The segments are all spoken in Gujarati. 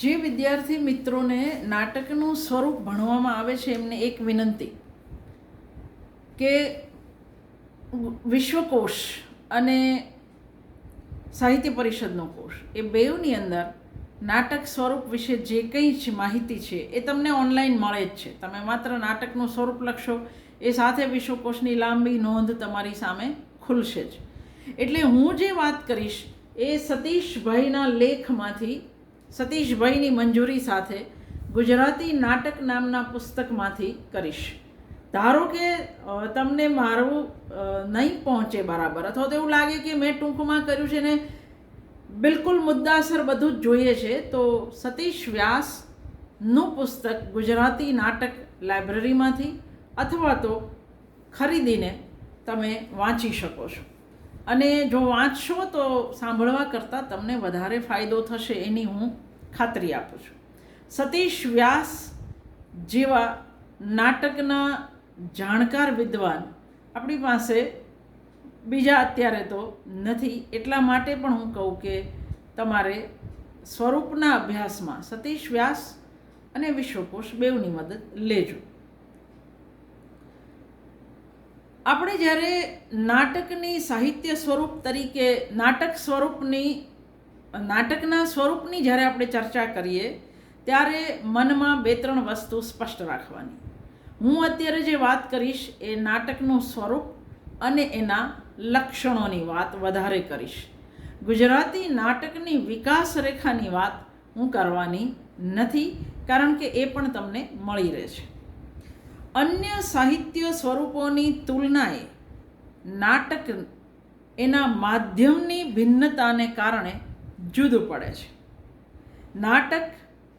જે વિદ્યાર્થી મિત્રોને નાટકનું સ્વરૂપ ભણવામાં આવે છે, એમને એક વિનંતી કે વિશ્વકોશ અને સાહિત્ય પરિષદનો કોષ એ બેઉની અંદર નાટક સ્વરૂપ વિશે જે કંઈ જ માહિતી છે, એ તમને ઓનલાઈન મળે જ છે. તમે માત્ર નાટકનું સ્વરૂપ લખશો, એ સાથે વિશ્વકોશની લાંબી નોંધ તમારી સામે ખુલશે જ. એટલે હું જે વાત કરીશ, એ સતીશભાઈના લેખમાંથી સતીશભાઈની મંજૂરી સાથે ગુજરાતી નાટક નામના પુસ્તકમાંથી કરીશ. ધારો કે તમને મારું નહીં પહોંચે બરાબર, અથવા તો એવું લાગે કે મેં ટૂંકમાં કર્યું છે ને બિલકુલ મુદ્દાસર બધું જ જોઈએ છે, તો સતીશ વ્યાસનું પુસ્તક ગુજરાતી નાટક લાઇબ્રેરીમાંથી અથવા તો ખરીદીને તમે વાંચી શકો છો. અને જો વાંચશો તો સાંભળવા કરતાં તમને વધારે ફાયદો થશે એની હું ખાતરી આપું છું. સતીશ વ્યાસ જેવા નાટકના જાણકાર વિદ્વાન આપણી પાસે બીજા અત્યારે તો નથી. એટલા માટે પણ હું કહું કે તમારે સ્વરૂપના અભ્યાસમાં સતીશ વ્યાસ અને વિશ્વકોશ બેવની મદદ લેજો. આપણે જ્યારે નાટકની સાહિત્ય સ્વરૂપ તરીકે, નાટક સ્વરૂપની, નાટકના સ્વરૂપની જ્યારે આપણે ચર્ચા કરીએ, ત્યારે મનમાં બે ત્રણ વસ્તુ સ્પષ્ટ રાખવાની. હું અત્યારે જે વાત કરીશ એ નાટકનું સ્વરૂપ અને એના લક્ષણોની વાત વધારે કરીશ. ગુજરાતી નાટકની વિકાસ રેખાની વાત હું કરવાની નથી, કારણ કે એ પણ તમને મળી રહેશે. અન્ય સાહિત્ય સ્વરૂપોની તુલનાએ નાટક એના માધ્યમની ભિન્નતાને કારણે જુદું પડે છે. નાટક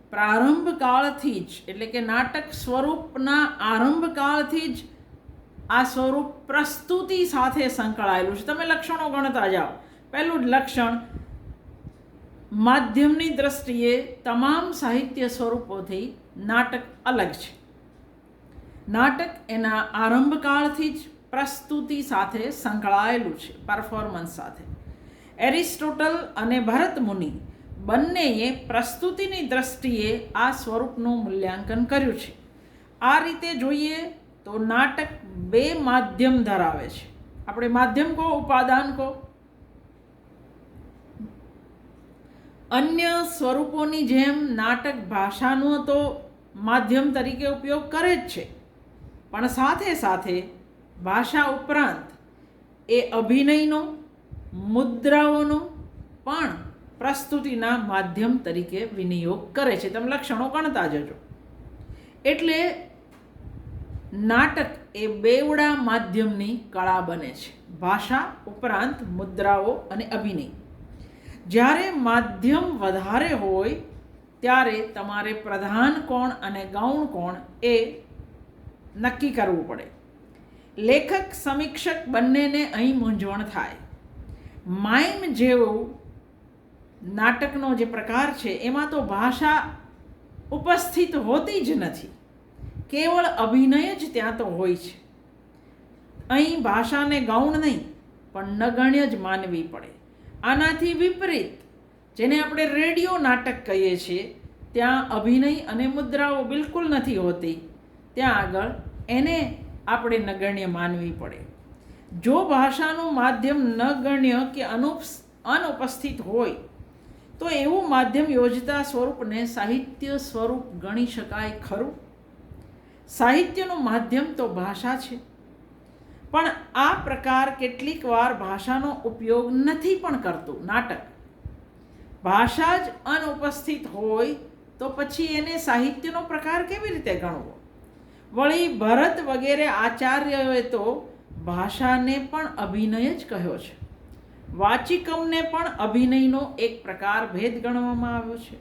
પ્રારંભ કાળથી જ, એટલે કે નાટક સ્વરૂપના આરંભ કાળથી જ આ સ્વરૂપ પ્રસ્તુતિ સાથે સંકળાયેલું છે. તમે લક્ષણો ગણતા જાઓ. પહેલું લક્ષણ, માધ્યમની દ્રષ્ટિએ તમામ સાહિત્ય સ્વરૂપોથી નાટક અલગ છે. નાટક એના આરંભકાળથી જ પ્રસ્તુતિ સાથે સંકળાયેલું છે પરફોર્મન્સ સાથે. એરિસ્ટોટલ અને ભરત મુનિ બંનેએ પ્રસ્તુતિની દ્રષ્ટિએ આ સ્વરૂપનું મૂલ્યાંકન કર્યું છે. આ રીતે જોઈએ તો નાટક બે માધ્યમ ધરાવે છે. આપણે માધ્યમ કહો, ઉપાદાન કહો. અન્ય સ્વરૂપોની જેમ નાટક ભાષાનો તો માધ્યમ તરીકે ઉપયોગ કરે જ છે. પણ સાથે સાથે ભાષા ઉપરાંત એ અભિનયનો, મુદ્રાઓનો પણ પ્રસ્તુતિના માધ્યમ તરીકે વિનિયોગ કરે છે. તમે લક્ષણો ગણતા જજો. એટલે નાટક એ બેવડા માધ્યમની કળા બને છે. ભાષા ઉપરાંત મુદ્રાઓ અને અભિનય. જ્યારે માધ્યમ વધારે હોય, ત્યારે તમારે પ્રધાન કોણ અને ગૌણ કોણ એ નક્કી કરવું પડે. લેખક, સમીક્ષક બંનેને અહીં મૂંઝવણ થાય. માઇમ જેવું નાટકનો જે પ્રકાર છે, એમાં તો ભાષા ઉપસ્થિત હોતી જ નથી. કેવળ અભિનય જ ત્યાં તો હોય છે. અહીં ભાષાને ગૌણ નહીં, પણ નગણ્ય જ માનવી પડે. આનાથી વિપરીત, જેને આપણે રેડિયો નાટક કહીએ છીએ, ત્યાં અભિનય અને મુદ્રાઓ બિલકુલ નથી હોતી. ત્યાં આગળ એને આપણે નગણ્ય માનવી પડે. જો ભાષાનું માધ્યમ નગણ્ય કે અનુપ, અનુપસ્થિત હોય, તો એવું માધ્યમ યોજતા સ્વરૂપને સાહિત્ય સ્વરૂપ ગણી શકાય ખરું? સાહિત્યનું માધ્યમ તો ભાષા છે. પણ આ પ્રકાર કેટલીક વાર ભાષાનો ઉપયોગ નથી પણ કરતું, નાટક. ભાષા જ અનુપસ્થિત હોય તો પછી એને સાહિત્યનો પ્રકાર કેવી રીતે ગણવો? વળી ભરત વગેરે આચાર્યએ તો ભાષાને પણ અભિનય જ કહ્યો છે. વાચિકમને પણ અભિનયનો એક પ્રકાર ભેદ ગણવામાં આવ્યો છે.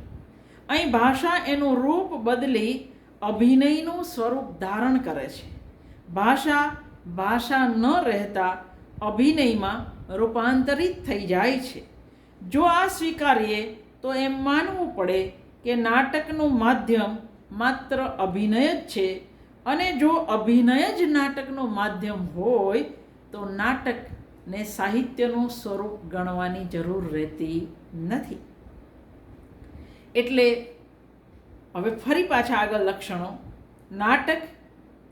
અહીં ભાષા એનું રૂપ બદલી અભિનયનું સ્વરૂપ ધારણ કરે છે. ભાષા ભાષા ન રહેતા અભિનયમાં રૂપાંતરિત થઈ જાય છે. જો આ સ્વીકારીએ તો એમ માનવું પડે કે નાટકનું માધ્યમ માત્ર અભિનય જ છે અને જો અભિનય જ નાટકનું માધ્યમ હોય, તો નાટકને સાહિત્યનું સ્વરૂપ ગણવાની જરૂર રહેતી નથી. એટલે હવે ફરી પાછા આગળ લક્ષણો. નાટક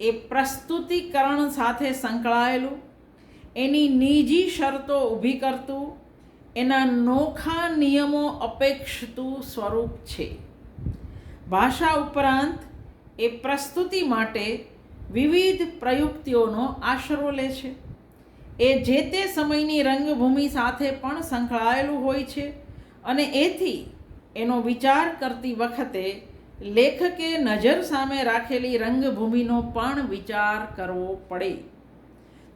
એ પ્રસ્તુતિકરણ સાથે સંકળાયેલું, એની નિજી શરતો ઊભી કરતું, એના નોખા નિયમો અપેક્ષતું સ્વરૂપ છે. ભાષા ઉપરાંત એ પ્રસ્તુતિ માટે વિવિધ પ્રયુક્તિઓનો આશરો લે છે. એ જે તે સમયની રંગભૂમિ સાથે પણ સંકળાયેલું હોય છે અને એથી એનો વિચાર કરતી વખતે લેખકે નજર સામે રાખેલી રંગભૂમિનો પણ વિચાર કરવો પડે.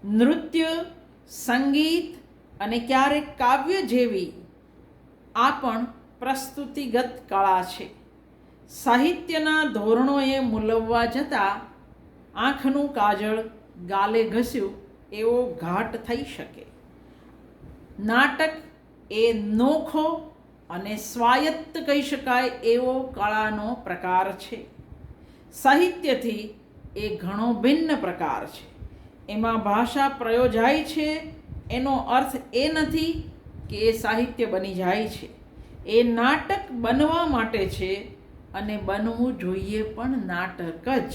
નૃત્ય, સંગીત અને ક્યારેક કાવ્ય જેવી આ પણ પ્રસ્તુતિગત કળા છે. સાહિત્યના ધોરણોએ મૂલવવા જતાં આંખનું કાજળ ગાલે ઘસ્યું એવો ઘાટ થઈ શકે. નાટક એ નોખો અને સ્વાયત્ત કહી શકાય એવો કળાનો પ્રકાર છે. સાહિત્યથી એ ઘણો ભિન્ન પ્રકાર છે. એમાં ભાષા પ્રયોજાય છે, એનો અર્થ એ નથી કે એ સાહિત્ય બની જાય છે. એ નાટક બનવા માટે છે અને બનવું જોઈએ પણ નાટક જ.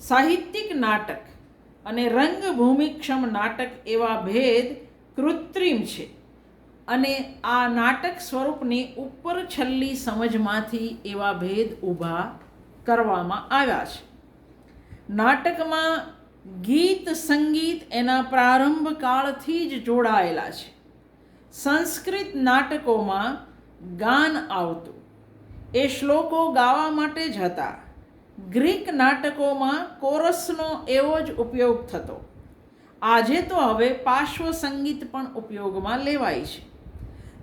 સાહિત્યિક નાટક અને રંગભૂમિક્ષમ નાટક એવા ભેદ કૃત્રિમ છે. અને આ નાટક સ્વરૂપની ઉપર છલ્લી સમજમાંથી એવા ભેદ ઊભા કરવામાં આવ્યા છે. નાટકમાં ગીત, સંગીત એના પ્રારંભ કાળથી જ જોડાયેલા છે. સંસ્કૃત નાટકોમાં ગાન આવતું. એ શ્લોકો ગાવા માટે જ હતા. ગ્રીક નાટકોમાં કોરસનો એવો જ ઉપયોગ થતો. આજે તો હવે પાર્શ્વ સંગીત પણ ઉપયોગમાં લેવાય છે.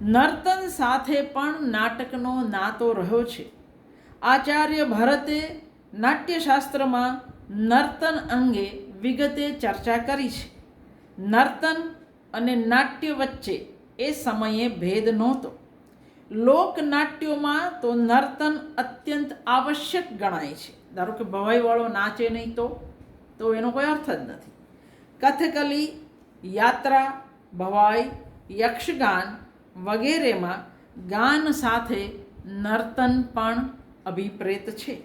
નર્તન સાથે પણ નાટકનો નાતો રહ્યો છે. આચાર્ય ભરતે નાટ્યશાસ્ત્રમાં નર્તન અંગે વિગતે ચર્ચા કરી છે. નર્તન અને નાટ્ય વચ્ચે એ સમયે ભેદ નહોતો. લોકનાટ્યોમાં તો નર્તન અત્યંત આવશ્યક ગણાય છે. ધારો કે ભવાઈવાળો નાચે નહીં તો તો એનો કોઈ અર્થ જ નથી. કથકલી, યાત્રા, ભવાઈ, યક્ષગાન વગેરેમાં ગાન સાથે નર્તન પણ અભિપ્રેત છે.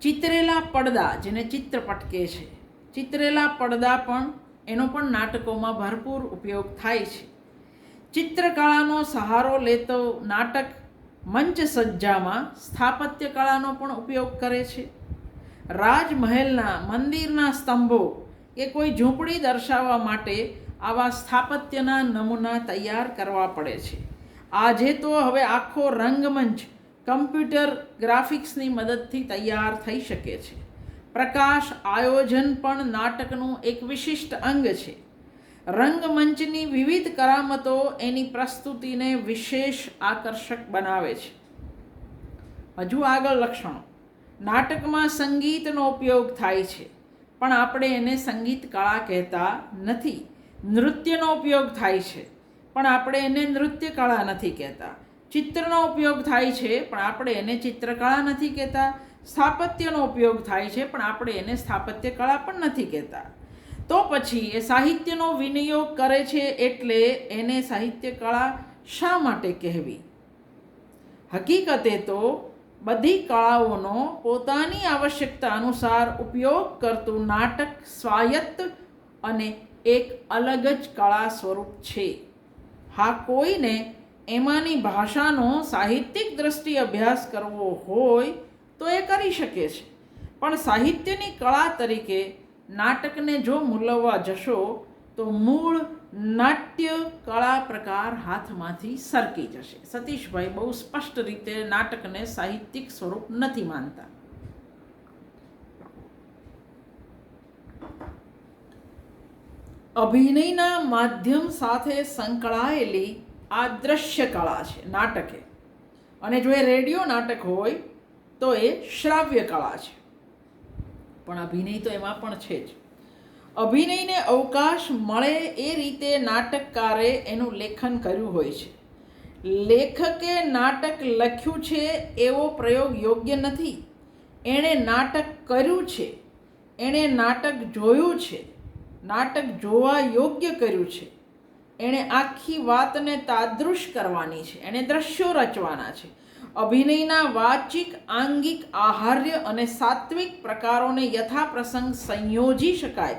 ચિતરેલા પડદા જેને ચિત્રપટ કહે છે. ચિતરેલા પડદા પણ, એનો પણ નાટકોમાં ભરપૂર ઉપયોગ થાય છે. ચિત્રકળાનો સહારો લેતો નાટક મંચ સજ્જામાં સ્થાપત્ય કળાનો પણ ઉપયોગ કરે છે. રાજમહેલના મંદિરના સ્તંભો કે કોઈ ઝૂંપડી દર્શાવવા માટે આવા સ્થાપત્યના નમૂના તૈયાર કરવા પડે છે. આજે તો હવે આખો રંગમંચ કમ્પ્યુટર ગ્રાફિક્સની મદદથી તૈયાર થઈ શકે છે. પ્રકાશ આયોજન પણ નાટકનું એક વિશિષ્ટ અંગ છે. રંગમંચની વિવિધ કરામતો એની પ્રસ્તુતિને વિશેષ આકર્ષક બનાવે છે. હજુ આગળ લક્ષણો. નાટકમાં સંગીતનો ઉપયોગ થાય છે, પણ આપણે એને સંગીત કળા કહેતા નથી. નૃત્યનો ઉપયોગ થાય છે, પણ આપણે એને નૃત્ય કળા નથી કહેતા. ચિત્રનો ઉપયોગ થાય છે, પણ આપણે એને ચિત્રકળા નથી કહેતા. સ્થાપત્યનો ઉપયોગ થાય છે, પણ આપણે એને સ્થાપત્ય કળા પણ નથી કહેતા. તો પછી એ સાહિત્યનો વિનિયોગ કરે છે એટલે એને સાહિત્ય કળા શા માટે કહેવી? હકીકતે તો બધી કળાઓનો પોતાની આવશ્યકતા અનુસાર ઉપયોગ કરતું નાટક સ્વાયત્ત અને એક અલગ જ કળા સ્વરૂપ છે. હા, કોઈને એમાંની ભાષાનો સાહિત્યિક દ્રષ્ટિ અભ્યાસ કરવો હોય તો એ કરી શકે છે. પણ સાહિત્યની કળા તરીકે નાટકને જો મૂલવવા જશો, તો મૂળ નાટ્ય કળા પ્રકાર હાથમાંથી સરકી જશે. સતીશભાઈ બહુ સ્પષ્ટ રીતે નાટકને સાહિત્યિક સ્વરૂપ નથી માનતા. અભિનયના માધ્યમ સાથે સંકળાયેલી આ દ્રશ્ય કળા છે, નાટકે. અને જો એ રેડિયો નાટક હોય, તો એ શ્રાવ્ય કળા છે. પણ અભિનય તો એમાં પણ છે જ. અભિનયને અવકાશ મળે એ રીતે નાટકકારે એનું લેખન કર્યું હોય છે. લેખકે નાટક લખ્યું છે એવો પ્રયોગ યોગ્ય નથી. એણે નાટક કર્યું છે. એણે નાટક જોયું છે. નાટક જોવા યોગ્ય કર્યું છે. એણે આખી વાતને તાદૃશ કરવાની છે. એણે દ્રશ્યો રચવાના છે. અભિનયના વાચિક, આંગિક, આહાર્ય અને સાત્વિક પ્રકારોને યથાપ્રસંગ સંયોજી શકાય.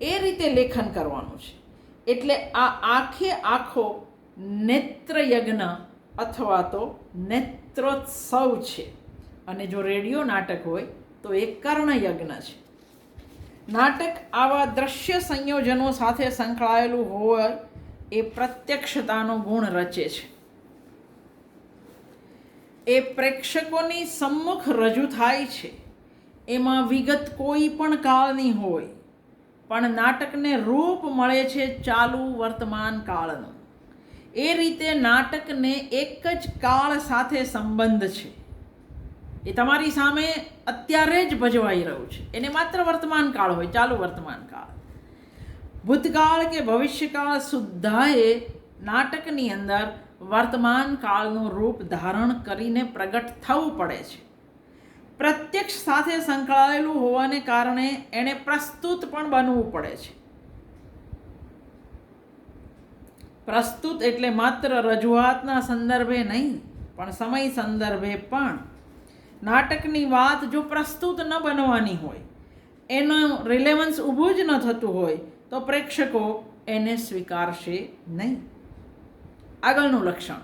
એ રીતે લેખન કરવાનું છે. એટલે આ આખે આખો નેત્રયજ્ઞ અથવા તો નેત્રોત્સવ છે. અને જો રેડિયો નાટક હોય, તો એ કર્ણયજ્ઞ છે. નાટક આવા દ્રશ્ય સંયોજનો સાથે સંકળાયેલું હોય, એ પ્રત્યક્ષતાનો ગુણ રચે છે. એ પ્રેક્ષકોની સમ્મુખ રજૂ થાય છે. એમાં વિગત કોઈ પણ કાળની હોય, પણ નાટકને રૂપ મળે છે ચાલુ વર્તમાન કાળનું. એ રીતે નાટકને એક જ કાળ સાથે સંબંધ છે. એ તમારી સામે અત્યારે જ ભજવાઈ રહ્યું છે. એને માત્ર વર્તમાન કાળ હોય, ચાલુ વર્તમાન કાળ. ભૂતકાળ કે ભવિષ્યકાળ સુદ્ધાએ નાટકની અંદર વર્તમાન કાળનું રૂપ ધારણ કરીને પ્રગટ થવું પડે છે. પ્રત્યક્ષ સાથે સંકળાયેલું હોવાને કારણે એણે પ્રસ્તુત પણ બનવું પડે છે. પ્રસ્તુત એટલે માત્ર રજૂઆતના સંદર્ભે નહીં, પણ સમય સંદર્ભે પણ. નાટકની વાત જો પ્રસ્તુત ન બનવાની હોય, એનું રિલેવન્સ ઊભું જ ન થતું હોય, તો પ્રેક્ષકો એને સ્વીકારશે નહીં. આગળનું લક્ષણ.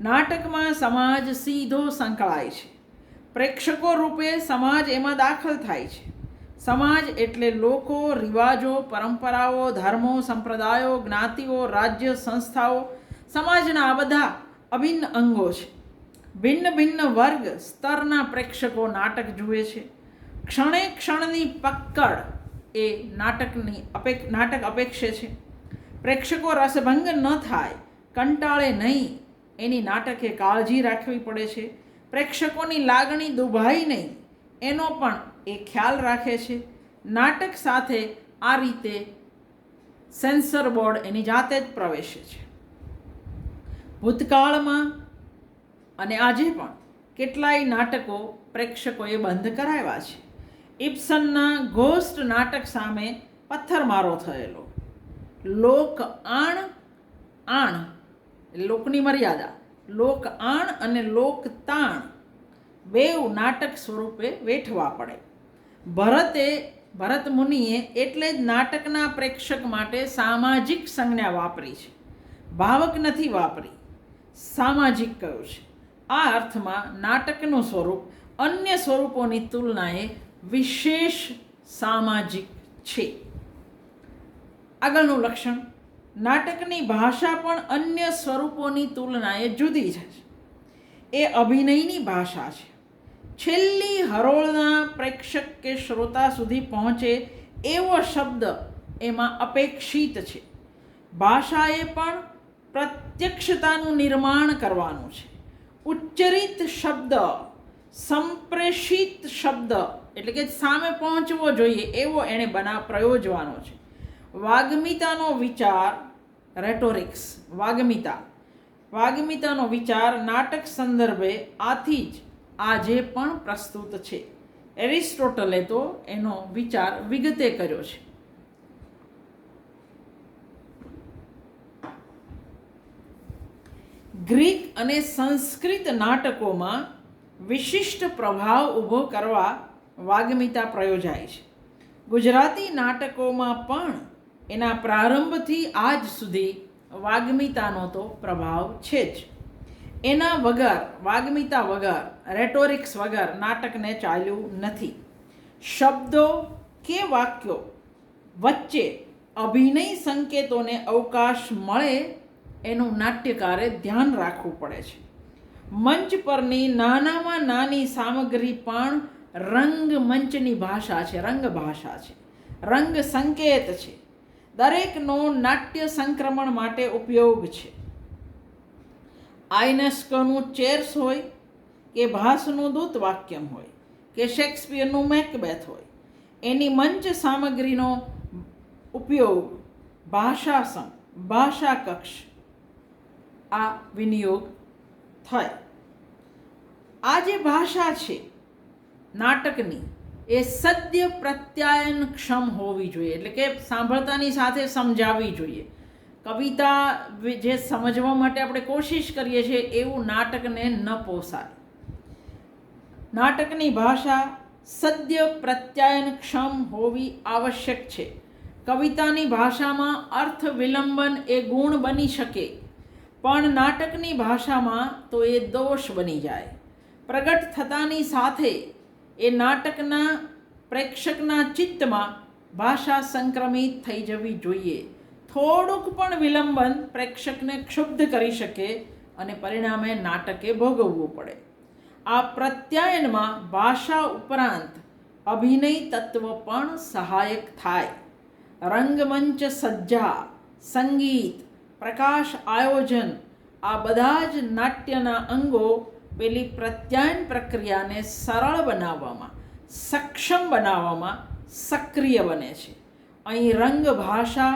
નાટકમાં સમાજ સીધો સંકળાય છે. પ્રેક્ષકો રૂપે સમાજ એમાં દાખલ થાય છે. સમાજ એટલે લોકો, રિવાજો, પરંપરાઓ, ધર્મો, સંપ્રદાયો, જ્ઞાતિઓ, રાજ્ય, સંસ્થાઓ. સમાજના આ બધા અભિન્ન અંગો છે. ભિન્ન ભિન્ન વર્ગ સ્તરના પ્રેક્ષકો નાટક જુએ છે. ક્ષણે ક્ષણની પકડ એ નાટકની અપેક, નાટક અપેક્ષે છે. પ્રેક્ષકો રસભંગ ન થાય કંટાળે નહીં. એની નાટકે કાળજી રાખવી પડે છે. પ્રેક્ષકોની લાગણી દુભાઈ નહીં. એનો પણ એ ખ્યાલ રાખે છે. નાટક સાથે આ રીતે સેન્સર બોર્ડ એની જાતે જ પ્રવેશે છે. ભૂતકાળમાં અને આજે પણ કેટલાય નાટકો પ્રેક્ષકોએ બંધ કરાવ્યા છે. ઇબ્સનના ઘોસ્ટ નાટક સામે પથ્થરમારો થયેલો. લોક આણ આણ લોકની મર્યાદા. લોક આણ અને લોક તાણ બેઉ નાટક સ્વરૂપે વેઠવા પડે. ભરતે, ભરત મુનિએ એટલે જ નાટકના પ્રેક્ષક માટે સામાજિક સંજ્ઞા વાપરી છે. ભાવક નથી વાપરી. સામાજિક કહ્યું છે? આ અર્થમાં નાટકનું સ્વરૂપ અન્ય સ્વરૂપોની તુલનાએ વિશેષ સામાજિક છે. આગળનું લક્ષણ. નાટકની ભાષા પણ અન્ય સ્વરૂપોની તુલનાએ જુદી છે. એ અભિનયની ભાષા છે. છેલ્લી હરોળના પ્રેક્ષક કે શ્રોતા સુધી પહોંચે એવો શબ્દ એમાં અપેક્ષિત છે. ભાષાએ પણ પ્રત્યક્ષતાનું નિર્માણ કરવાનું છે. ઉચ્ચરિત શબ્દ, સંપ્રેષિત શબ્દ એટલે કે સામે પહોંચવો જોઈએ એવો એણે બના પ્રયોજવાનો છે. વાગ્મિતાનો વિચાર રેટોરિક્સ વાગ્મિતા. વાગ્મિતાનો વિચાર નાટક સંદર્ભે આથી જ આજે પણ પ્રસ્તુત છે. એરિસ્ટોટલે તો એનો વિચાર વિગતે કર્યો છે. ગ્રીક અને સંસ્કૃત નાટકોમાં વિશિષ્ટ પ્રભાવ ઊભો કરવા વાગ્મિતા પ્રયોજાય છે. ગુજરાતી નાટકોમાં પણ એના પ્રારંભથી આજ સુધી વાગ્મિતાનો તો પ્રભાવ છે જ. એના વગર, વાગ્મિતા વગર રેટોરિક્સ વગર નાટકને ચાલ્યું નથી. શબ્દો કે વાક્યો વચ્ચે અભિનય સંકેતોને અવકાશ મળે એનું નાટ્યકારે ધ્યાન રાખવું પડે છે. મંચ પરની નાનામાં નાની સામગ્રી પણ રંગમંચની ભાષા છે રંગ ભાષા છે. રંગ સંકેત છે. દરેકનો નાટ્ય સંક્રમણ માટે ઉપયોગ છે. આઇનેસ્કોનું ચેર્સ હોય કે ભાસનું દૂત વાક્યમ હોય કે શેક્સપિયરનું મેકબેથ હોય, એની મંચ સામગ્રીનો ઉપયોગ ભાષાસમ ભાષા કક્ષ આ વિનિયોગ થાય. આ જે ભાષા છે, નાટકની એ સદ્ય પ્રત્યાયન ક્ષમ હોવી જોઈએ. એટલે કે સાંભળતાની સાથે સમજાવવી જોઈએ. કવિતા જે સમજવા માટે આપણે કોશિશ કરીએ છીએ એવું નાટકને ન પોસાય. નાટકની ભાષા સદ્ય પ્રત્યાયનક્ષમ હોવી આવશ્યક છે. કવિતાની ભાષામાં અર્થ વિલંબન એ ગુણ બની શકે. પણ નાટકની ભાષામાં તો એ દોષ બની જાય. પ્રગટ થતાની સાથે એ નાટકના પ્રેક્ષકના ચિત્તમાં ભાષા સંક્રમિત થઈ જવી જોઈએ. થોડુંક પણ વિલંબન પ્રેક્ષકને ક્ષુબ્ધ કરી શકે અને પરિણામે નાટકે ભોગવવું પડે. આ પ્રત્યાયનમાં ભાષા ઉપરાંત અભિનય તત્વ પણ સહાયક થાય. રંગમંચ સજ્જા, સંગીત, પ્રકાશ આયોજન આ બધા જ નાટ્યના અંગો પેલી પ્રત્યાયન પ્રક્રિયાને સરળ બનાવવામાં સક્ષમ બનાવવામાં સક્રિય બને છે અહીં રંગ ભાષા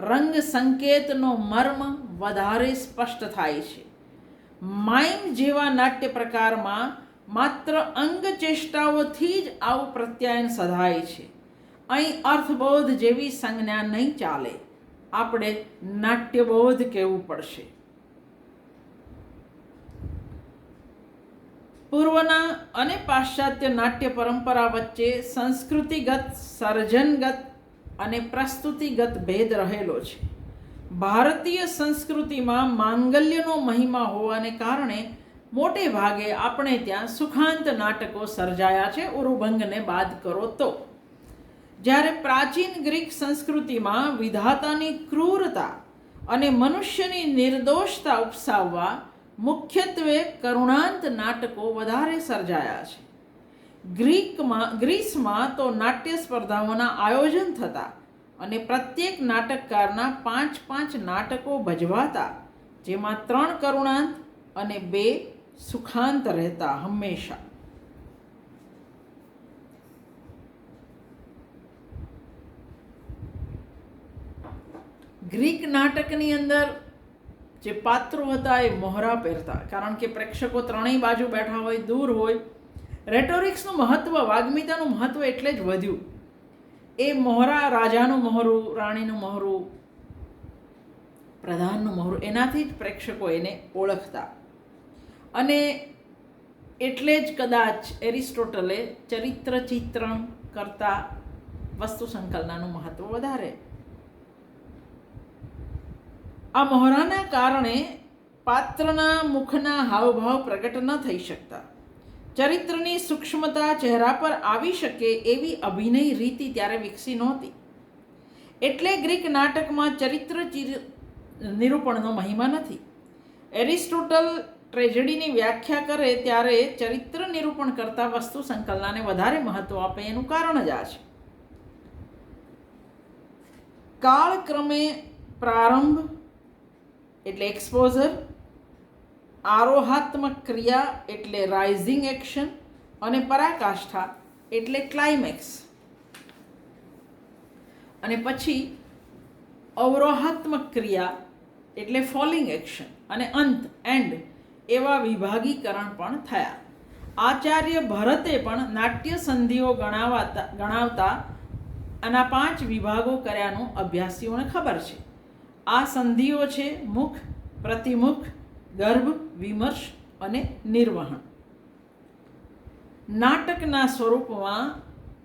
રંગ સંકેતનો મર્મ વધારે સ્પષ્ટ થાય છે માઇમ જેવા નાટ્ય પ્રકારમાં માત્ર અંગ ચેષ્ટાઓથી જ આવું પ્રત્યાયન સધાય છે અહીં અર્થબોધ જેવી સંજ્ઞા નહીં ચાલે આપણે નાટ્યબોધ કહેવું પડશે પૂર્વના અને પાશ્ચાત્ય નાટ્ય પરંપરા વચ્ચે સંસ્કૃતિગત, સર્જનગત અને પ્રસ્તુતિગત ભેદ રહેલો છે. ભારતીય સંસ્કૃતિમાં માંગલ્યનો મહિમા હોવાને કારણે મોટે ભાગે આપણે ત્યાં સુખાંત નાટકો સર્જાયા છે ઉરુભંગને બાદ કરો તો. જ્યારે પ્રાચીન ગ્રીક સંસ્કૃતિમાં વિધાતાની ક્રૂરતા અને મનુષ્યની નિર્દોષતા ઉપસાવવા મુખ્યત્વે કરુણાંત નાટકો વધારે સર્જાયા છે. ગ્રીકમાં, ગ્રીસમાં તો નાટ્ય સ્પર્ધાઓના આયોજન થતા અને પ્રત્યેક નાટકકારના પાંચ પાંચ નાટકો ભજવાતા, જેમાં ત્રણ કરુણાંત અને બે સુખાંત રહેતા હંમેશા. ગ્રીક નાટકની અંદર જે પાત્રો હતા એ મોહરા પહેરતા. કારણ કે પ્રેક્ષકો ત્રણેય બાજુ બેઠા હોય, દૂર હોય રેટોરિક્સનું મહત્ત્વ વાગ્મિતાનું મહત્ત્વ એટલે જ વધ્યું. એ મોહરા રાજાનું મોહરું, રાણીનું મોહરું, પ્રધાનનું મોહરું, એનાથી જ પ્રેક્ષકો એને ઓળખતા. અને એટલે જ કદાચ એરિસ્ટોટલે ચરિત્ર ચિત્રણ કરતાં વસ્તુ સંકલનાનું મહત્ત્વ વધારે. આ મોહરાના કારણે પાત્રના મુખના હાવભાવ પ્રગટ ન થઈ શકતા. ચરિત્રની સૂક્ષ્મતા ચહેરા પર આવી શકે એવી અભિનય રીતિ ત્યારે વિકસી નહોતી. એટલે ગ્રીક નાટકમાં ચરિત્ર નિરૂપણનો મહિમા નથી. એરિસ્ટોટલ ટ્રેજડીની વ્યાખ્યા કરે ત્યારે ચરિત્ર નિરૂપણ કરતાં વસ્તુ સંકલનાને વધારે મહત્ત્વ આપે એનું કારણ જ આ છે. કાળક્રમે પ્રારંભ એટલે એક્સપોઝર આરોહાત્મક ક્રિયા એટલે રાઇઝિંગ એક્શન અને પરાકાષ્ઠા એટલે ક્લાઇમેક્સ અને પછી અવરોહાત્મક ક્રિયા એટલે ફોલિંગ એક્શન અને અંત એન્ડ એવા વિભાગીકરણ પણ થયા. આચાર્ય ભરતે પણ નાટ્ય સંધિઓ ગણાવાતા, ગણાવતા આના પાંચ વિભાગો કર્યાનું અભ્યાસીઓને ખબર છે. આ સંધિઓ છે મુખ, પ્રતિમુખ, ગર્ભ, વિમર્શ અને નિર્વહણ. નાટકના સ્વરૂપમાં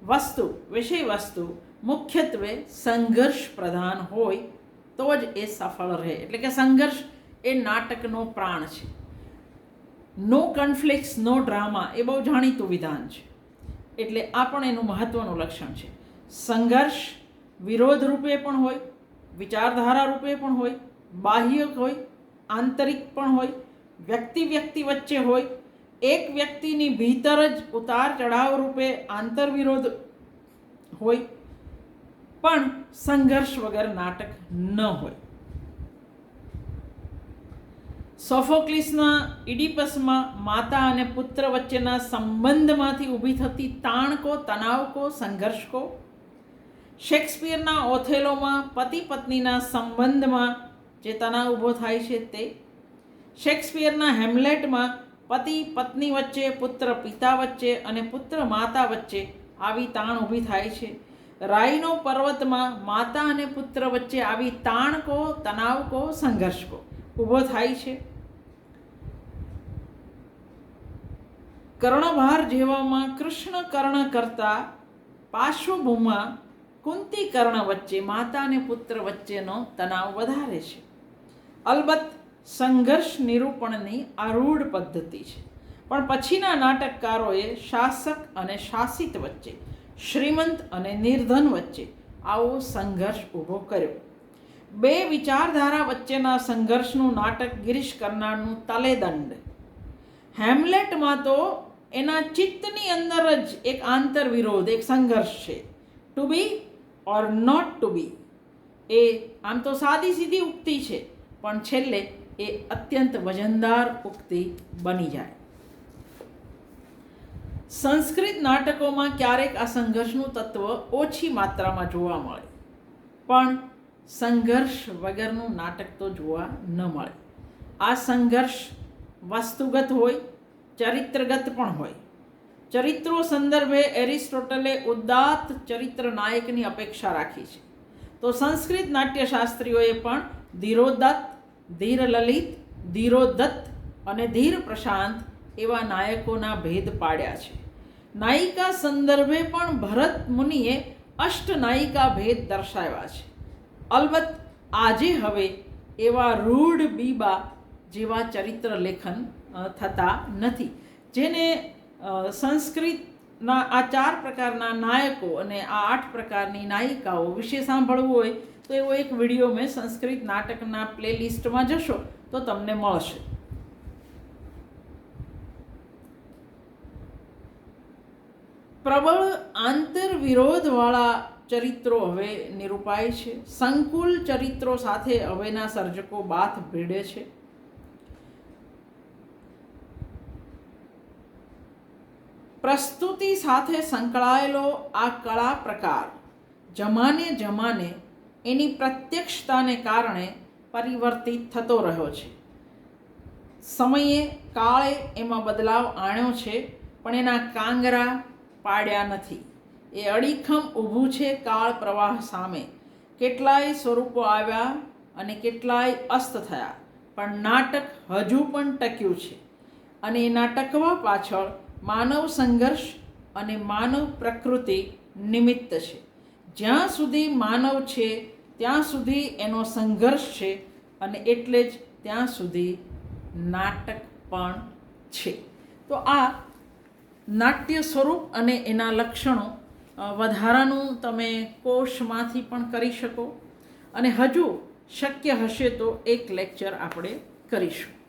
વસ્તુ, વિષય વસ્તુ મુખ્યત્વે સંઘર્ષ પ્રધાન હોય તો જ એ સફળ રહે. એટલે કે સંઘર્ષ એ નાટકનો પ્રાણ છે. નો કન્ફ્લિક્ટ્સ નો ડ્રામા એ બહુ જાણીતું વિધાન છે. એટલે આ પણ એનું મહત્ત્વનું લક્ષણ છે. સંઘર્ષ વિરોધ રૂપે પણ હોય વિચારધારા રૂપે પણ હોય, બાહ્ય હોય, આંતરિક પણ હોય, વ્યક્તિ વ્યક્તિ વચ્ચે હોય, એક વ્યક્તિની ભીતર જ ઉતાર ચઢાવ રૂપે આંતરવિરોધ હોય, પણ સંઘર્ષ વગર નાટક ન હોય. સોફોક્લિસના ઇડિપસમાં માતા અને પુત્ર વચ્ચેના સંબંધમાંથી ઊભી થતી તાણકો, તણાવકો, સંઘર્ષકો શેક્સપિયરના ઓથેલોમાં પતિ પત્નીના સંબંધમાં જે તણાવ ઊભો થાય છે તે. શેક્સપિયરના હેમલેટમાં પતિ પત્ની વચ્ચે, પુત્ર પિતા વચ્ચે અને પુત્ર માતા વચ્ચે આવી તાણ ઊભી થાય છે. રાઈનો પર્વતમાં માતા અને પુત્ર વચ્ચે આવી તાણકો સંઘર્ષ સંઘર્ષકો ઊભો થાય છે. કર્ણભાર જેવામાં કૃષ્ણ કર્ણ કરતા પાર્શ્વભૂમા કુંતી કર્ણ વચ્ચે માતા અને પુત્ર વચ્ચેનો તણાવ વધારે છે. અલબત્ત, સંઘર્ષ નિરૂપણની આરૂઢ પદ્ધતિ છે. પણ પછીના નાટકકારોએ શાસક અને શાસિત વચ્ચે, શ્રીમંત અને નિર્ધન વચ્ચે આવો સંઘર્ષ ઊભો કર્યો. બે વિચારધારા વચ્ચેના સંઘર્ષનું નાટક ગિરીશ કરનારનું તલેદંડ. હેમલેટમાં તો એના ચિત્તની અંદર જ એક આંતર વિરોધ એક સંઘર્ષ છે. To be or not to be એ આમ તો સાદી સીધી ઉક્તિ છે, પણ છેલ્લે એ અત્યંત વજનદાર ઉક્તિ બની જાય. સંસ્કૃત નાટકોમાં ક્યારેક આ સંઘર્ષનું તત્વ ઓછી માત્રામાં જોવા મળે. પણ સંઘર્ષ વગરનું નાટક તો જોવા ન મળે. આ સંઘર્ષ વસ્તુગત હોય, ચરિત્રગત પણ હોય. ચરિત્રો સંદર્ભે એરિસ્ટોટલે ઉદાત્ત ચરિત્ર નાયકની અપેક્ષા રાખી છે. તો સંસ્કૃત નાટ્યશાસ્ત્રીઓએ પણ ધીરોદત્ત ધીર લલિત ધીરોદત્ત અને ધીર પ્રશાંત એવા નાયકોના ભેદ પાડ્યા છે. નાયિકા સંદર્ભે પણ ભરત મુનિએ અષ્ટ નાયિકા ભેદ દર્શાવ્યા છે. અલબત્ત આજે હવે એવા રૂઢ બીબા જેવા ચરિત્ર લેખન થતા નથી. જેને સંસ્કૃતના આ ચાર પ્રકારના નાયકો અને આ આઠ પ્રકારની નાયિકાઓ વિશે સાંભળવું હોય તો એવો એક વીડિયો મેં સંસ્કૃત નાટકના પ્લેલિસ્ટમાં જશો તો તમને મળશે. પ્રબળ આંતર વિરોધવાળા ચરિત્રો હવે નિરૂપાય છે. સંકુલ ચરિત્રો સાથે હવેના સર્જકો બાથ ભીડે છે. પ્રસ્તુતિ સાથે સંકળાયેલો આ કળા પ્રકાર જમાને જમાને એની પ્રત્યક્ષતાને કારણે પરિવર્તિત થતો રહ્યો છે. સમયે કાળે એમાં બદલાવ આણ્યો છે, પણ એના કાંગરા પાડ્યા નથી. એ અડીખમ ઊભું છે કાળ પ્રવાહ સામે. કેટલાય સ્વરૂપો આવ્યા અને કેટલાય અસ્ત થયા, પણ નાટક હજુ પણ ટક્યું છે અને એના ટકવા પાછળ માનવ સંઘર્ષ અને માનવ પ્રકૃતિ નિમિત્ત છે. જ્યાં સુધી માનવ છે, ત્યાં સુધી એનો સંઘર્ષ છે અને એટલે જ ત્યાં સુધી નાટક પણ છે. તો આ નાટ્ય સ્વરૂપ અને એના લક્ષણો વધારાનું તમે કોષમાંથી પણ કરી શકો અને હજુ શક્ય હશે તો એક લેક્ચર આપણે કરીશું.